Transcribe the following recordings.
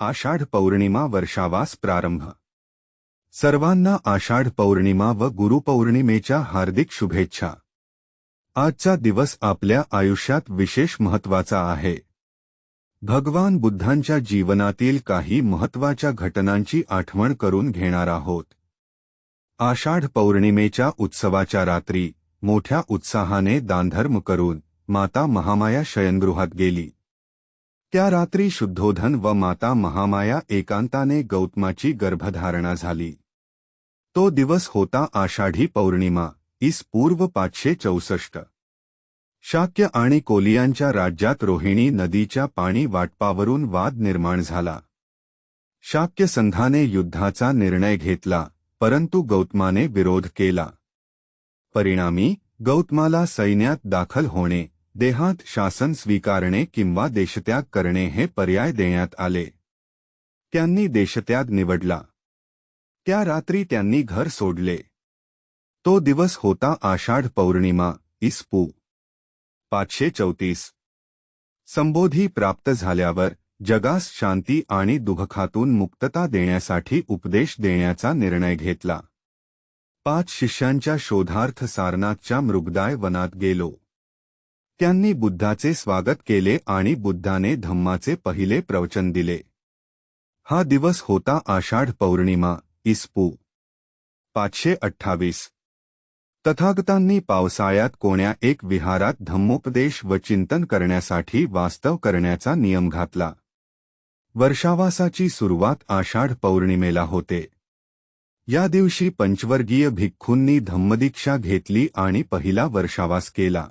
आषाढ पौर्णिमा वर्षावास प्रारंभ. सर्वांना आषाढ पौर्णिमा व गुरुपौर्णिमेच्या हार्दिक शुभेच्छा. आजचा दिवस आपल्या आयुष्यात विशेष महत्त्वाचा आहे. भगवान बुद्धांच्या जीवनातील काही महत्त्वाच्या घटनांची आठवण करून घेणार आहोत. आषाढ पौर्णिमेच्या उत्सवाच्या रात्री मोठ्या उत्साहाने दानधर्म करून माता महामाया शयनगृहात गेली. त्या रात्री शुद्धोधन व माता महामाया एकांताने गौतमाची गर्भधारणा झाली. तो दिवस होता आषाढी पौर्णिमा इस पूर्व पाचशे चौसष्ट. शाक्य आणि कोलियांच्या राज्यात रोहिणी नदीच्या पाणी वाटपावरून वाद निर्माण झाला. शाक्य संघाने युद्धाचा निर्णय घेतला परंतु गौतमाने विरोध केला. परिणामी गौतमाला सैन्यात दाखल होणे देहात शासन स्वीकारणे किंवा देशत्याग करणे हे पर्याय देण्यात आले. त्यांनी देशत्याग निवडला. त्या रात्री त्यांनी घर सोडले. तो दिवस होता आषाढ पौर्णिमा इस्पू. पाचशे चौतीस. संबोधी प्राप्त झाल्यावर जगास शांती आणि दुःखातून मुक्तता देण्यासाठी उपदेश देण्याचा निर्णय घेतला. पाच शिष्यांच्या शोधार्थ सारनाथच्या मृगदाय वनात गेलो. त्यांनी बुद्धाचे स्वागत केले आणि बुद्धाने धम्माचे पहिले प्रवचन दिले. हा दिवस होता आषाढ पौर्णिमा इस्पू. पाचशे अठ्ठावीस. तथागतांनी पावसाळ्यात कोण्या एक विहारात धम्मोपदेश व चिंतन करण्यासाठी वास्तव करण्याचा नियम घातला. वर्षावासाची सुरुवात आषाढ पौर्णिमेला होते. या दिवशी पंचवर्गीय भिक्खूंनी धम्मदीक्षा घेतली आणि पहिला वर्षावास केला.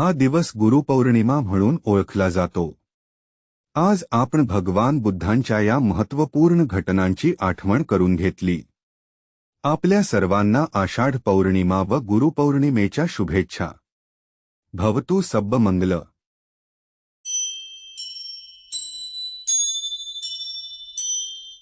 हा दिवस गुरुपौर्णिमा म्हणून ओळखला जातो. आज आपण भगवान बुद्धांच्या या महत्त्वपूर्ण घटनांची आठवण करून घेतली. आपल्या सर्वांना आषाढ पौर्णिमा व गुरुपौर्णिमेच्या शुभेच्छा. भवतु सब्ब मंगल